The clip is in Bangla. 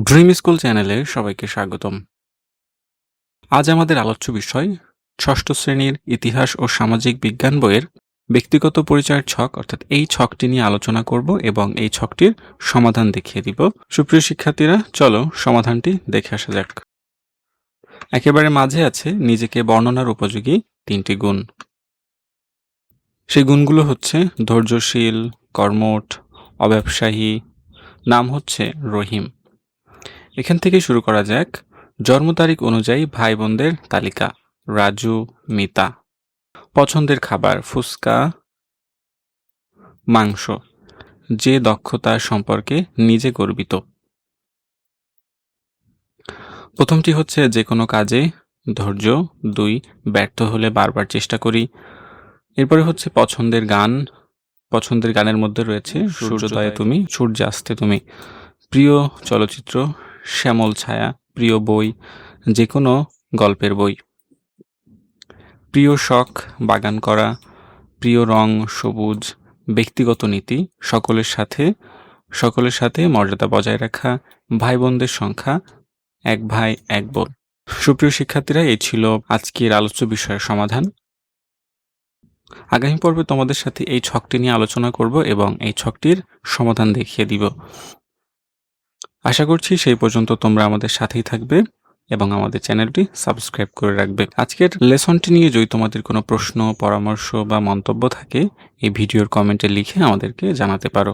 ড্রিম স্কুল চ্যানেলে সবাইকে স্বাগতম। আজ আমাদের আলোচ্য বিষয়, ষষ্ঠ শ্রেণির ইতিহাস ও সামাজিক বিজ্ঞান বইয়ের ব্যক্তিগত পরিচয়ের ছক, অর্থাৎ এই ছকটি নিয়ে আলোচনা করব এবং এই ছকটির সমাধান দেখিয়ে দিব। সুপ্রিয় শিক্ষার্থীরা, চলো সমাধানটি দেখে আসা যাক। একেবারে মাঝে আছে নিজেকে বর্ণনার উপযোগী তিনটি গুণ। সেই গুণগুলো হচ্ছে ধৈর্যশীল, কর্মঠ, অব্যবসায়ী। নাম হচ্ছে রহিম। এখান থেকে শুরু করা যাক। জন্ম তারিখ অনুযায়ী ভাই বোনদের তালিকা। রাজু মিতা। পছন্দের খাবার ফুচকা। মাংস। যে দক্ষতা সম্পর্কে নিজে গর্বিত। প্রথমটি হচ্ছে যে কোনো কাজে ধৈর্য। দুই ব্যর্থ হলে বারবার চেষ্টা করি। এরপরে হচ্ছে পছন্দের গান। পছন্দের গানের মধ্যে রয়েছে সূর্যোদয়ে তুমি সূর্যাস্তে তুমি। প্রিয় চলচ্চিত্র শ্যামল ছায়া, প্রিয় বই যে কোনো গল্পের বই। প্রিয় শখ, বাগান করা, প্রিয় রং, সবুজ, ব্যক্তিগত নীতি, সকলের সাথে সকলের সাথে মর্যাদা বজায় রাখা ভাই বোনদের সংখ্যা, এক ভাই, এক বোন। সুপ্রিয় শিক্ষার্থীরা, এই ছিল আজকের আলোচ্য বিষয়ের সমাধান। আগামী পর্বে তোমাদের সাথে এই ছকটি নিয়ে আলোচনা করব এবং এই ছকটির সমাধান দেখিয়ে দিব। আশা করছি সেই পর্যন্ত তোমরা আমাদের সাথেই থাকবে এবং আমাদের চ্যানেলটি সাবস্ক্রাইব করে রাখবে। আজকের লেসনটি নিয়ে যদি তোমাদের কোনো প্রশ্ন, পরামর্শ বা মন্তব্য থাকে, এই ভিডিওর কমেন্টে লিখে আমাদেরকে জানাতে পারো।